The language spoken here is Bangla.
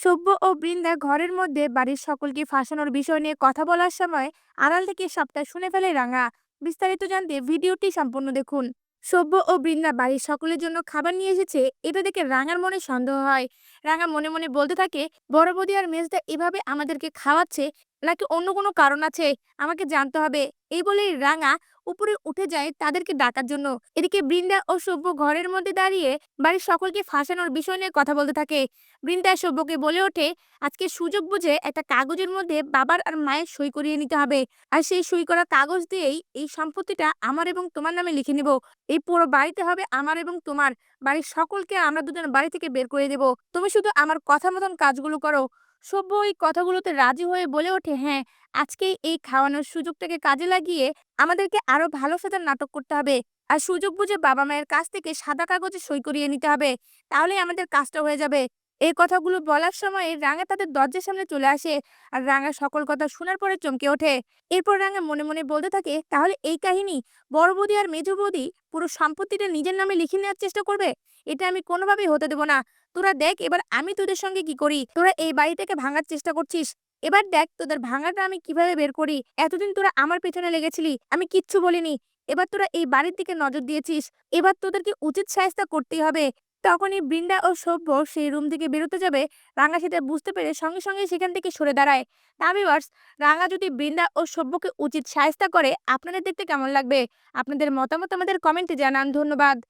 সব্য ও বৃন্দা ঘরের মধ্যে বাড়ির সকলকে ফাঁসানোর বিষয় নিয়ে কথা বলার সময় আড়াল থেকে সবটা শুনে ফেলে রাঙা। বিস্তারিত জানতে ভিডিওটি সম্পূর্ণ দেখুন। সভ্য ও বৃন্দা বাড়ির সকলের জন্য খাবার নিয়ে এসেছে, এটা দেখে রাঙার মনে সন্দেহ হয়। রাঙা মনে মনে বলতে থাকে, বড় বৌদি আর মেজদা এভাবে আমাদেরকে খাওয়াচ্ছে নাকি অন্য কোনো কারণ আছে? আমাকে জানতে হবে। এই বলেই রাঙা উপরে উঠে যায় তাদেরকে ডাকার জন্য। এদিকে বৃন্দা ও সভ্য ঘরের মধ্যে দাঁড়িয়ে বাড়ির সকলকে ফাঁসানোর বিষয় নিয়ে কথা বলতে থাকে। বৃন্দা সভ্যকে বলে ওঠে, আজকে সুযোগ বুঝে একটা কাগজের মধ্যে বাবার আর মায়ের সই করিয়ে নিতে হবে। আর সেই সই করা কাগজ দিয়েই এই সম্পত্তিটা আমার এবং তোমার নামে লিখে নিব। এই পুরো বাড়িতে হবে আমার এবং তোমার। বাড়ির সকলকে আমরা দুজন বাড়ি থেকে বের করে দেব। তুমি শুধু আমার কথা মতন কাজগুলো করো। সভ্য এই কথাগুলোতে রাজি হয়ে বলে ওঠে হ্যাঁ আজকে এই খাওয়ানোর সুযোগটাকে কাজে লাগিয়ে আমাদেরকে আরও ভালো সাজার নাটক করতে হবে। আর সুযোগ বুঝে বাবা মায়ের কাছ থেকে সাদা কাগজে সই করিয়ে নিতে হবে। তাহলেই আমাদের কাজটা হয়ে যাবে। এই কথাগুলো বলার সময় রাঙা তাদের দরজার সামনে চলে আসে আর রাঙা সকল কথা শোনার পরে চমকে ওঠে। এরপর রাঙা মনে মনে বলতে থাকে, তাহলে এই কাহিনী বড় বৌদি আর মেজো বৌদি পুরো সম্পত্তিটা নিজের নামে লিখে নেওয়ার চেষ্টা করবে? এটা আমি কোনোভাবেই হতে দেবো না। তোরা দেখ এবার আমি তোদের সঙ্গে কি করি? তোরা এই বাড়িটাকে ভাঙার চেষ্টা করছিস। এবার দেখ তোদের ভাঙাটা আমি কীভাবে বের করি? এতদিন তোরা আমার পেছনে লেগেছিলি, আমি কিচ্ছু বলিনি। এবার তোরা এই বাড়ির দিকে নজর দিয়েছিস। এবার তোদেরকে উচিত সাহেস্তা করতেই হবে। তখনই বৃন্দা ও সভ্য সেই রুম থেকে বেরোতে যাবে। রাঙা সেটা বুঝতে পেরে সঙ্গে সঙ্গে সেখান থেকে সরে দাঁড়ায়। তামিওয়ার্স রাঙা যদি বৃন্দা ও সভ্যকে উচিত সাহস্তা করে, আপনাদের দেখতে কেমন লাগবে? আপনাদের মতামত আমাদের কমেন্টে জানান। ধন্যবাদ।